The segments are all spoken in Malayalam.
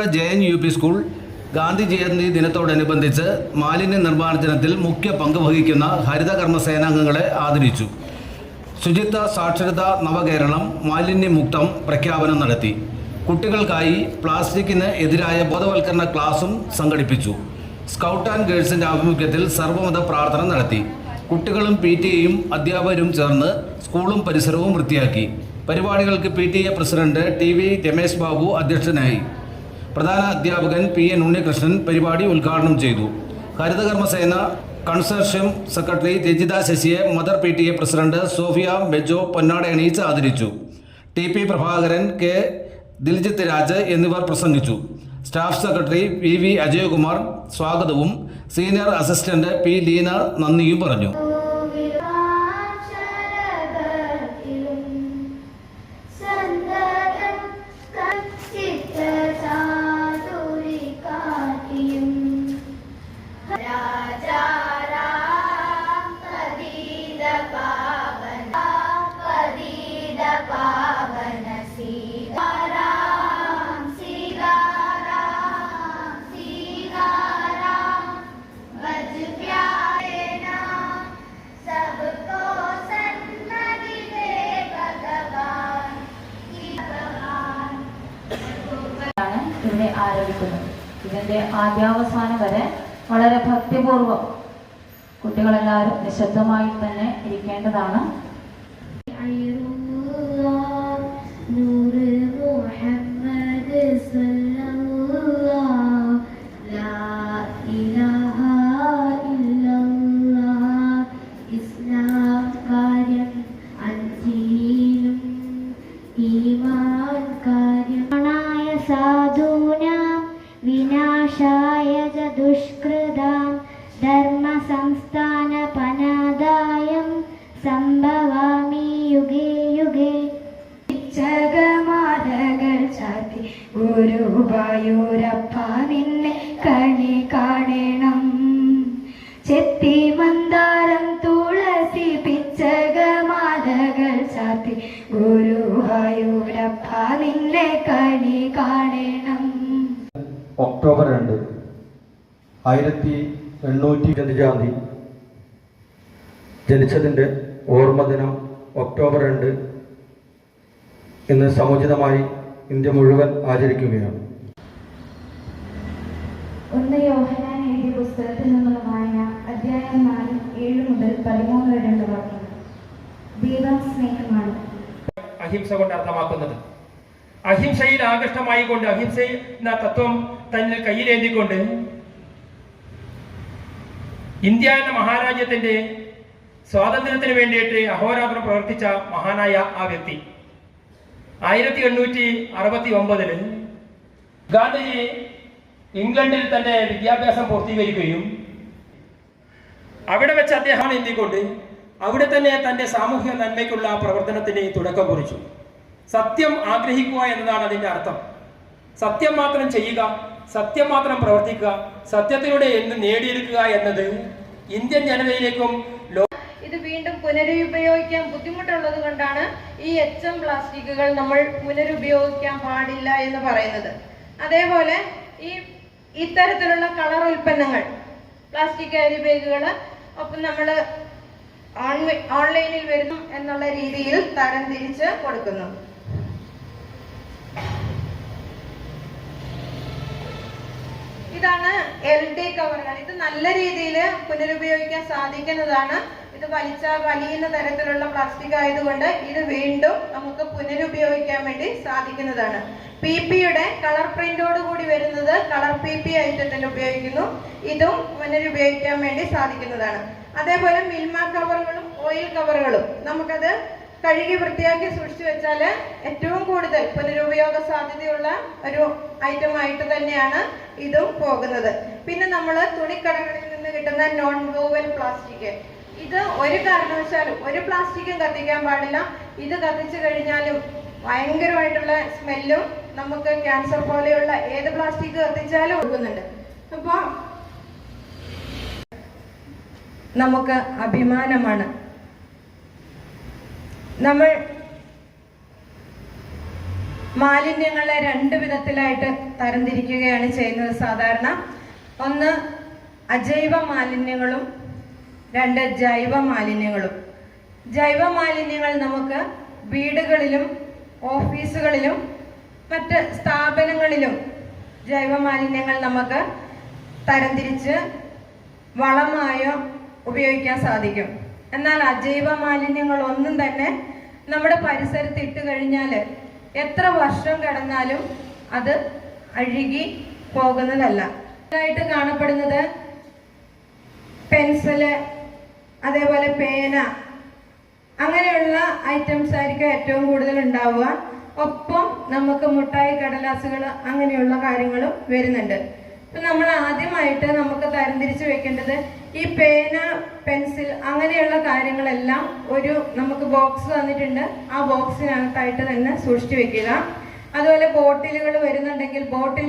Thodupuzha J N U P school Gandhi Jayanti ദിനത്തോടനുബന്ധിച്ച് മാലിന്യ നിർമ്മാർജനത്തിൽ മുഖ്യ പങ്ക് വഹിക്കുന്ന ഹരിതകർമ്മ സേനാംഗങ്ങളെ ആദരിച്ചു. ശുചിത്വ സാക്ഷരത നവകേരളം മാലിന്യമുക്തം പ്രഖ്യാപനം നടത്തി. കുട്ടികൾക്കായി പ്ലാസ്റ്റിക്കിന് എതിരായ ബോധവൽക്കരണ ക്ലാസും സംഘടിപ്പിച്ചു. സ്കൗട്ട് ആൻഡ് ഗേൾസിന്റെ ആഭിമുഖ്യത്തിൽ സർവമത പ്രാർത്ഥന നടത്തി. കുട്ടികളും പി ടി എയും അധ്യാപകരും ചേർന്ന് സ്കൂളും പരിസരവും വൃത്തിയാക്കി. പരിപാടികൾക്ക് P T A president T V Ramesh Babu അധ്യക്ഷനായി. പ്രധാന അധ്യാപകൻ പി എൻ ഉണ്ണികൃഷ്ണൻ പരിപാടി ഉദ്ഘാടനം ചെയ്തു. ഹരിതകർമ്മസേന കൺസർഷൻ സെക്രട്ടറി രജിത ശശിയെ mother P T A president Sophia Mejo പൊന്നാട അണിയിച്ച് ആദരിച്ചു. T P Prabhakaran K Diljith Raj എന്നിവർ പ്രസംഗിച്ചു. Staff secretary V V Ajayakumar സ്വാഗതവും സീനിയർ അസിസ്റ്റന്റ് പി ലീന നന്ദിയും പറഞ്ഞു. ഇതിന്റെ ആദ്യാവസാനം വരെ വളരെ ഭക്തിപൂർവം കുട്ടികളെല്ലാവരും നിശബ്ദമായി തന്നെ ഇരിക്കേണ്ടതാണ്. സാധു ച ദുഷ്കൃതാം ധർമ്മസംസ്ഥാനപനാദായം സംഭവാമി യുഗേ യുഗേ. ജഗമാലകൾ ചാത്തി ഗുരുവായൂരപ്പ നിന്നെ കണി കാണണം. ചെത്തി മന്ദാരം തുളസി പിച്ചകമാലകൾ ചാത്തി ഗുരുവായൂരപ്പ നിന്നെ കണി കാണണം. ഒക്ടോബർ രണ്ട്. ആയിരത്തി എണ്ണൂറ്റി അഞ്ചാം തീയതി ജനിച്ചതിന്റെ ഓർമ്മദിനം ഒക്ടോബർ രണ്ട് ഇന്ന് സമുചിതമായി ഇന്ത്യ മുഴുവൻ ആചരിക്കുകയാണ്. ഒന്ന് യോഹനാൻ എഴുതിയ പുസ്തകത്തിൽ നിന്നുള്ള വായന അധ്യായം നാല് ഏഴ് മുതൽ പതിമൂന്ന് വരെയുള്ള വാക്യങ്ങൾ. ദൈവം സ്നേഹമാണ്. അഹിംസ കൊണ്ട് അർത്ഥമാക്കുന്നത്. അഹിംസയിൽ ആകൃഷ്ടമായി കൊണ്ട് അഹിംസ എന്ന തത്വം തന്നെ കയ്യിലേന്തിക്കൊണ്ട് ഇന്ത്യ എന്ന മഹാരാജ്യത്തിന്റെ സ്വാതന്ത്ര്യത്തിന് വേണ്ടിയിട്ട് അഹോരാത്രം പ്രവർത്തിച്ച മഹാനായ ആ വ്യക്തി. ആയിരത്തി എണ്ണൂറ്റി അറുപത്തി ഒമ്പതിൽ ഗാന്ധിജി ഇംഗ്ലണ്ടിൽ തന്റെ വിദ്യാഭ്യാസം പൂർത്തീകരിക്കുകയും അവിടെ വെച്ച് അദ്ദേഹം എന്തിക്കൊണ്ട് അവിടെ തന്നെ തന്റെ സാമൂഹിക നന്മയ്ക്കുള്ള പ്രവർത്തനത്തിന് തുടക്കം കുറിച്ചു. സത്യം ആഗ്രഹിക്കുക എന്നതാണ് അതിന്റെ അർത്ഥം. സത്യം മാത്രം ചെയ്യുക സത്യം മാത്രം പ്രവർത്തിക്കുക സത്യത്തിലൂടെ എന്ന് നേടിയെടുക്കുക എന്നത് ഇന്ത്യൻ ജനതയിലേക്കും ഇത് വീണ്ടും പുനരുപയോഗിക്കാൻ ബുദ്ധിമുട്ടുള്ളത് കൊണ്ടാണ് ഈ എച്ച് എം പ്ലാസ്റ്റിക്കുകൾ നമ്മൾ പുനരുപയോഗിക്കാൻ പാടില്ല എന്ന് പറയുന്നത്. അതേപോലെ ഈ ഇത്തരത്തിലുള്ള കളർ ഉൽപ്പന്നങ്ങൾ പ്ലാസ്റ്റിക് കാരി ബാഗുകൾ ഒപ്പം നമ്മൾ ഓൺലൈനിൽ വരുന്നു എന്നുള്ള രീതിയിൽ തരം തിരിച്ച് കൊടുക്കുന്നു. ഇതാണ് എൽ ഡി കവറുകൾ ഇത് നല്ല രീതിയിൽ പുനരുപയോഗിക്കാൻ സാധിക്കുന്നതാണ്. ഇത് വലിച്ച വലിയുന്ന തരത്തിലുള്ള പ്ലാസ്റ്റിക് ആയതുകൊണ്ട് ഇത് വീണ്ടും നമുക്ക് പുനരുപയോഗിക്കാൻ വേണ്ടി സാധിക്കുന്നതാണ്. പി പിയുടെ കളർ പ്രിന്റോട് കൂടി വരുന്നത് കളർ പി പി ഐറ്റത്തിൽ ഉപയോഗിക്കുന്നു. ഇതും പുനരുപയോഗിക്കാൻ വേണ്ടി സാധിക്കുന്നതാണ്. അതേപോലെ മിൽമ കവറുകളും ഓയിൽ കവറുകളും നമുക്കത് കഴുകി വൃത്തിയാക്കി സൂക്ഷിച്ചു വെച്ചാൽ ഏറ്റവും കൂടുതൽ പുനരുപയോഗ സാധ്യതയുള്ള ഒരു ഐറ്റം ആയിട്ട് തന്നെയാണ് ഇതും പോകുന്നത്. പിന്നെ നമ്മൾ തുണിക്കടകളിൽ നിന്ന് കിട്ടുന്ന നോൺ വോവൽ പ്ലാസ്റ്റിക് ഇത് ഒരു കാരണവശാലും ഒരു പ്ലാസ്റ്റിക്കും കത്തിക്കാൻ പാടില്ല. ഇത് കത്തിച്ചു കഴിഞ്ഞാലും ഭയങ്കരമായിട്ടുള്ള സ്മെല്ലും നമുക്ക് ക്യാൻസർ പോലെയുള്ള ഏത് പ്ലാസ്റ്റിക് കത്തിച്ചാലും ഒഴുകുന്നുണ്ട്. അപ്പോൾ നമുക്ക് അഭിമാനമാണ് നമ്മൾ മാലിന്യങ്ങളെ രണ്ട് വിധത്തിലായിട്ട് തരംതിരിക്കുകയാണ് ചെയ്യുന്നത് സാധാരണ. ഒന്ന് അജൈവ മാലിന്യങ്ങളും രണ്ട് ജൈവ മാലിന്യങ്ങളും. ജൈവ മാലിന്യങ്ങൾ നമുക്ക് വീടുകളിലും ഓഫീസുകളിലും മറ്റ് സ്ഥാപനങ്ങളിലും ജൈവ മാലിന്യങ്ങൾ നമുക്ക് തരംതിരിച്ച് വളമായോ ഉപയോഗിക്കാൻ സാധിക്കും. എന്നാൽ അജൈവ മാലിന്യങ്ങൾ ഒന്നും തന്നെ നമ്മുടെ പരിസരത്ത് ഇട്ട് കഴിഞ്ഞാൽ എത്ര വർഷം കടന്നാലും അത് അഴുകി പോകുന്നതല്ല. ഇതായിട്ട് കാണപ്പെടുന്നത് പെൻസിൽ അതേപോലെ പേന അങ്ങനെയുള്ള ഐറ്റംസ് ആയിരിക്കും ഏറ്റവും കൂടുതൽ ഉണ്ടാവുക. ഒപ്പം നമുക്ക് മുട്ടായി കടലാസുകൾ അങ്ങനെയുള്ള കാര്യങ്ങളും വരുന്നുണ്ട്. ഇപ്പം നമ്മൾ ആദ്യമായിട്ട് നമുക്ക് തരംതിരിച്ച് വെക്കേണ്ടത് ഈ പേന പെൻസിൽ അങ്ങനെയുള്ള കാര്യങ്ങളെല്ലാം ഒരു നമുക്ക് ബോക്സ് തന്നിട്ടുണ്ട്. ആ ബോക്സിനകത്തായിട്ട് തന്നെ സൂക്ഷിച്ചു വെക്കുക. അതുപോലെ ബോട്ടിലുകൾ വരുന്നുണ്ടെങ്കിൽ ബോട്ടിൽ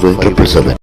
triple seven